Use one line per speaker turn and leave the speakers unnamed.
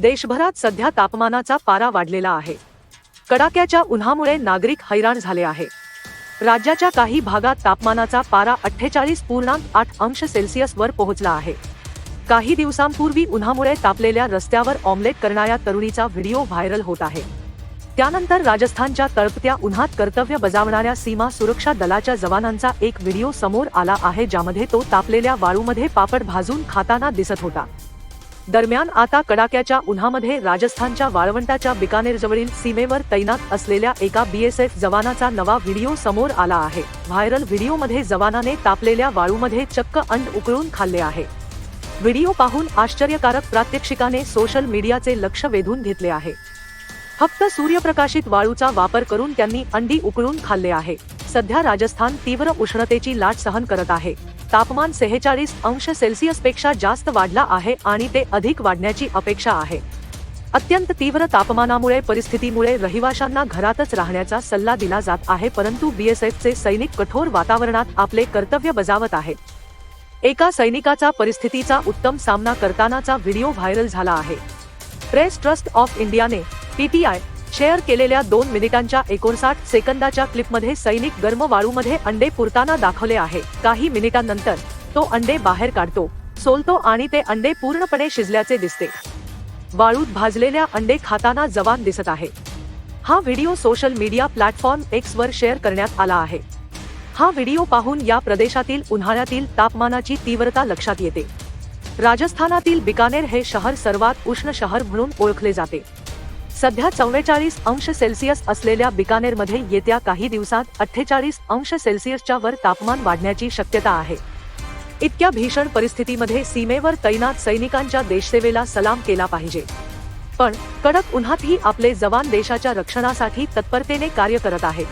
देशभरात सध्या तापमानाचा पारा वाढलेला आहे. कडाक्याच्या उन्हामुळे नागरिक हैराण झाले आहे. राज्याच्या काही भागात तापमानाचा पारा अठ्ठेचाळीस पूर्णांक आठ अंश सेल्सिअस वर पोहोचला आहे. काही दिवसांपूर्वी उन्हामुळे तापलेल्या रस्त्यावर ऑमलेट करणाऱ्या तरुणीचा व्हिडिओ व्हायरल होत आहे. त्यानंतर राजस्थानच्या तळपत्या उन्हात कर्तव्य बजावणाऱ्या सीमा सुरक्षा दलाच्या जवानांचा एक व्हिडिओ समोर आला आहे ज्यामध्ये तो तापलेल्या वाळूमध्ये पापड भाजून खाताना दिसत होता. दरम्यान आता कडाक्याच्या उन्हामध्ये राजस्थानच्या वाळवंटाच्या बिकानेरजवळील सीमेवर तैनात असलेल्या एका बीएसएफ जवानाचा नवा व्हिडिओ समोर आला आहे. व्हायरल व्हिडिओमध्ये जवानाने तापलेल्या वाळूमध्ये चक्क अंड उकळून खाल्ले आहे. व्हिडिओ पाहून आश्चर्यकारक प्रात्यक्षिकाने सोशल मीडियाचे लक्ष वेधून घेतले आहे. फक्त सूर्यप्रकाशित वाळूचा वापर करून त्यांनी अंडी उकळून खाल्ले आहे. सध्या राजस्थान तीव्र उष्णतेची लाट सहन करत आहे. तापमान सेहेचाळीस अंश सेल्सिअसपेक्षा जास्त वाढला आहे आणि ते अधिक वाढण्याची अपेक्षा आहे. अत्यंत तीव्र तापमानामुळे परिस्थितीमुळे रहिवाशांना घरातच राहण्याचा सल्ला दिला जात आहे परंतु बीएसएफचे सैनिक कठोर वातावरणात आपले कर्तव्य बजावत आहेत एका सैनिकाचा परिस्थितीचा उत्तम सामना करतानाचा व्हिडिओ व्हायरल झाला आहे. प्रेस ट्रस्ट ऑफ इंडियाने पीटीआय शेअर केलेल्या दोन मिनिटांच्या एकोणसाठ सेकंदाच्या क्लिपमध्ये सैनिक गर्म वाळूमध्ये अंडे पुरताना दाखवले आहे. काही मिनिटांनंतर तो अंडे बाहेर काढतो सोलतो आणि ते अंडे पूर्णपणे शिजल्याचे दिसते. वाळूत भाजलेल्या अंडे खाताना जवान दिसत आहे. हा video social media platform X वर शेअर करण्यात आला आहे. हा व्हिडिओ पाहून या प्रदेशातील उन्हाळ्यातील तापमानाची तीव्रता लक्षात येते. राजस्थानातील बिकानेर हे शहर सर्वात उष्ण शहर म्हणून ओळखले जाते. सध्या चव्वेचाळीस अंश सेल्सिअस असलेल्या बिकानेरमध्ये येत्या काही दिवसात अठ्ठेचाळीस अंश सेल्सिअसच्या वर तापमान वाढण्याची शक्यता आहे. इतक्या भीषण परिस्थितीमध्ये सीमेवर तैनात सैनिकांच्या देशसेवेला सलाम केला पाहिजे. पण कडक उन्हातही आपले जवान देशाच्या रक्षणासाठी तत्परतेने कार्य करत आहेत.